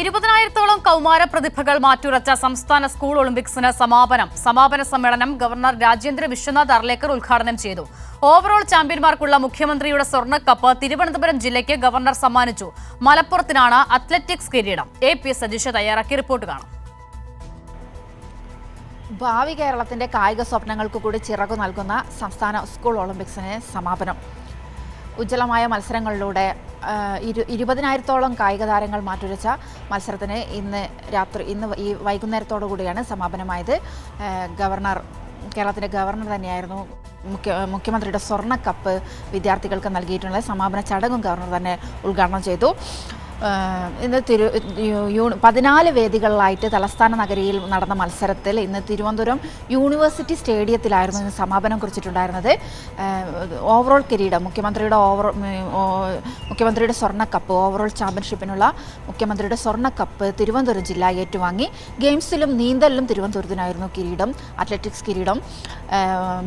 ഇരുപതിനായിരത്തോളം കൗമാര പ്രതിഭകൾ മാറ്റുരച്ച സംസ്ഥാന സ്കൂൾ ഒളിമ്പിക്സിന് സമാപനം. സമാപന സമ്മേളനം ഗവർണർ രാജേന്ദ്ര വിശ്വനാഥ് അർലേക്കർ ഉദ്ഘാടനം ചെയ്തു. ഓവറോൾ ചാമ്പ്യന്മാർക്കുള്ള മുഖ്യമന്ത്രിയുടെ സ്വർണക്കപ്പ് തിരുവനന്തപുരം ജില്ലയ്ക്ക് ഗവർണർ സമ്മാനിച്ചു. മലപ്പുറത്തിനാണ് അത്ലറ്റിക്സ് കിരീടം. എ പി സതീഷ തയ്യാറാക്കിയ റിപ്പോർട്ട് കാണാം. ഭാവി കേരളത്തിന്റെ കായിക സ്വപ്നങ്ങൾക്ക് കൂടി ചിറകു നൽകുന്ന സംസ്ഥാന സ്കൂൾ ഒളിമ്പിക്സിന് സമാപനം. ഉജ്ജ്വലമായ മത്സരങ്ങളിലൂടെ ഇരു ഇരുപതിനായിരത്തോളം കായിക താരങ്ങൾ മാറ്റുരച്ച മത്സരത്തിന് ഇന്ന് രാത്രി ഇന്ന് ഈ വൈകുന്നേരത്തോടു കൂടിയാണ് സമാപനമായത്. ഗവർണർ കേരളത്തിന്റെ ഗവർണർ തന്നെയായിരുന്നു മുഖ്യ മുഖ്യമന്ത്രിയുടെ സ്വർണക്കപ്പ് വിദ്യാർത്ഥികൾക്ക് നൽകിയിട്ടുള്ള സമാപന ചടങ്ങും ഗവർണർ തന്നെ ഉദ്ഘാടനം ചെയ്തു. ഇന്ന് തിരു പതിനാല് വേദികളിലായിട്ട് തലസ്ഥാന നഗരിയിൽ നടന്ന മത്സരത്തിൽ ഇന്ന് തിരുവനന്തപുരം യൂണിവേഴ്സിറ്റി സ്റ്റേഡിയത്തിലായിരുന്നു ഇന്ന് സമാപനം കുറിച്ചിട്ടുണ്ടായിരുന്നത്. ഓവറോൾ കിരീടം മുഖ്യമന്ത്രിയുടെ ഓവർ മുഖ്യമന്ത്രിയുടെ സ്വർണക്കപ്പ് ഓവറോൾ ചാമ്പ്യൻഷിപ്പിനുള്ള മുഖ്യമന്ത്രിയുടെ സ്വർണക്കപ്പ് തിരുവനന്തപുരം ജില്ല ഏറ്റുവാങ്ങി. ഗെയിംസിലും നീന്തലിലും തിരുവനന്തപുരത്തിനായിരുന്നു കിരീടം അത്ലറ്റിക്സ് കിരീടം.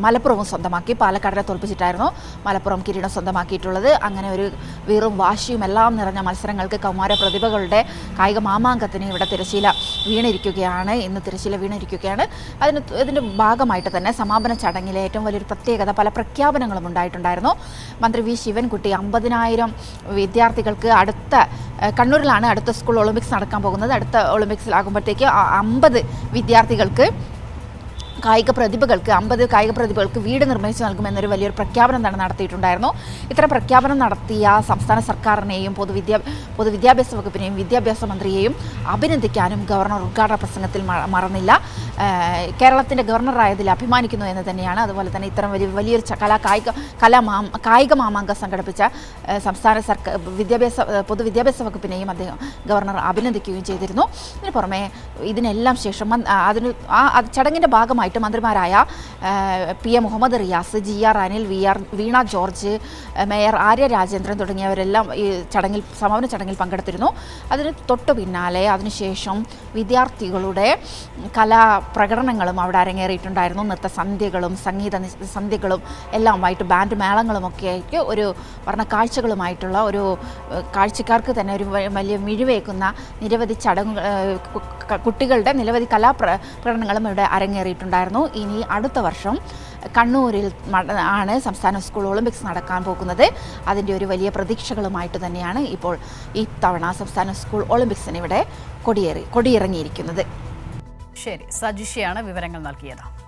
മലപ്പുറവും സ്വന്തമാക്കി പാലക്കാടിനെ തോൽപ്പിച്ചിട്ടായിരുന്നു മലപ്പുറം കിരീടം സ്വന്തമാക്കിയിട്ടുള്ളത്. അങ്ങനെ ഒരു വീറും വാശിയും എല്ലാം നിറഞ്ഞ മത്സരങ്ങൾക്ക് കൗമാര പ്രതിഭകളുടെ കായിക മാമാങ്കത്തിന് ഇവിടെ തിരശ്ശീല വീണിരിക്കുകയാണ്. ഇന്ന് തിരശ്ശീല വീണിരിക്കുകയാണ്. അതിന് ഇതിന്റെ ഭാഗമായിട്ട് തന്നെ സമാപന ചടങ്ങിലെ ഏറ്റവും വലിയൊരു പ്രത്യേകത പല പ്രഖ്യാപനങ്ങളും ഉണ്ടായിട്ടുണ്ടായിരുന്നു. മന്ത്രി വി ശിവൻകുട്ടി അമ്പതിനായിരം വിദ്യാർത്ഥികൾക്ക് അടുത്ത കണ്ണൂരിലാണ് അടുത്ത സ്കൂൾ ഒളിമ്പിക്സ് നടക്കാൻ പോകുന്നത്. അടുത്ത ഒളിമ്പിക്സിലാകുമ്പോഴത്തേക്ക് അമ്പത് വിദ്യാർത്ഥികൾക്ക് കായിക പ്രതിഭകൾക്ക് അമ്പത് കായിക പ്രതിഭകൾക്ക് വീട് നിർമ്മിച്ചു നൽകുമെന്നൊരു വലിയൊരു പ്രഖ്യാപനം തന്നെ നടത്തിയിട്ടുണ്ടായിരുന്നു. ഇത്തരം പ്രഖ്യാപനം നടത്തിയ സംസ്ഥാന സർക്കാരിനെയും പൊതുവിദ്യാ പൊതുവിദ്യാഭ്യാസ വകുപ്പിനെയും വിദ്യാഭ്യാസ മന്ത്രിയെയും അഭിനന്ദിക്കാനും ഗവർണർ ഉദ്ഘാടന പ്രസംഗത്തിൽ മറന്നില്ല. കേരളത്തിന്റെ ഗവർണറായതിൽ അഭിമാനിക്കുന്നു എന്ന് തന്നെയാണ്. അതുപോലെ തന്നെ ഇത്തരം വലിയ വലിയൊരു കലാ കായിക കലാ മാം കായിക മാമാങ്കം സംഘടിപ്പിച്ച സംസ്ഥാന സർക്കാർ വിദ്യാഭ്യാസ പൊതുവിദ്യാഭ്യാസ വകുപ്പിനെയും അദ്ദേഹം ഗവർണർ അഭിനന്ദിക്കുകയും ചെയ്തിരുന്നു. ഇതിന് പുറമെ ഇതിനെല്ലാം ശേഷം അതിന് ആ ചടങ്ങിന്റെ ചടങ്ങിന്റെ ഭാഗമായിട്ട് മന്ത്രിമാരായ P A Muhammad Riyas G R Anil V R Veena George mayor Arya Rajendran തുടങ്ങിയവരെല്ലാം ഈ ചടങ്ങിൽ സമാപന ചടങ്ങിൽ പങ്കെടുത്തിരുന്നു. അതിന് തൊട്ടു പിന്നാലെ അതിനുശേഷം വിദ്യാർത്ഥികളുടെ കലാ പ്രകടനങ്ങളും അവിടെ അരങ്ങേറിയിട്ടുണ്ടായിരുന്നു. നൃത്തസന്ധ്യകളും സംഗീത സന്ധ്യകളും എല്ലാമായിട്ട് ബാൻഡ് മേളങ്ങളും ഒക്കെ ആയിട്ട് ഒരു വർണ കാഴ്ചകളുമായിട്ടുള്ള ഒരു കാഴ്ചക്കാർക്ക് തന്നെ ഒരു വലിയ മിഴിവേക്കുന്ന നിരവധി ചടങ്ങുകൾ കുട്ടികളുടെ നിരവധി കലാ പ്ര- പ്രകടനങ്ങളും ഇവിടെ അരങ്ങേറിയിട്ടുണ്ടായിരുന്നു. ഇനി അടുത്ത വർഷം കണ്ണൂരിൽ ആണ് സംസ്ഥാന സ്കൂൾ ഒളിമ്പിക്സ് നടക്കാൻ പോകുന്നത്. അതിന്റെ ഒരു വലിയ പ്രതീക്ഷകളുമായിട്ട് തന്നെയാണ് ഇപ്പോൾ ഈ തവണ സംസ്ഥാന സ്കൂൾ ഒളിമ്പിക്സിന് ഇവിടെ കൊടിയേറി കൊടിയിറങ്ങിയിരിക്കുന്നത്. ശരി സജിഷയാണ് വിവരങ്ങൾ നൽകിയത്.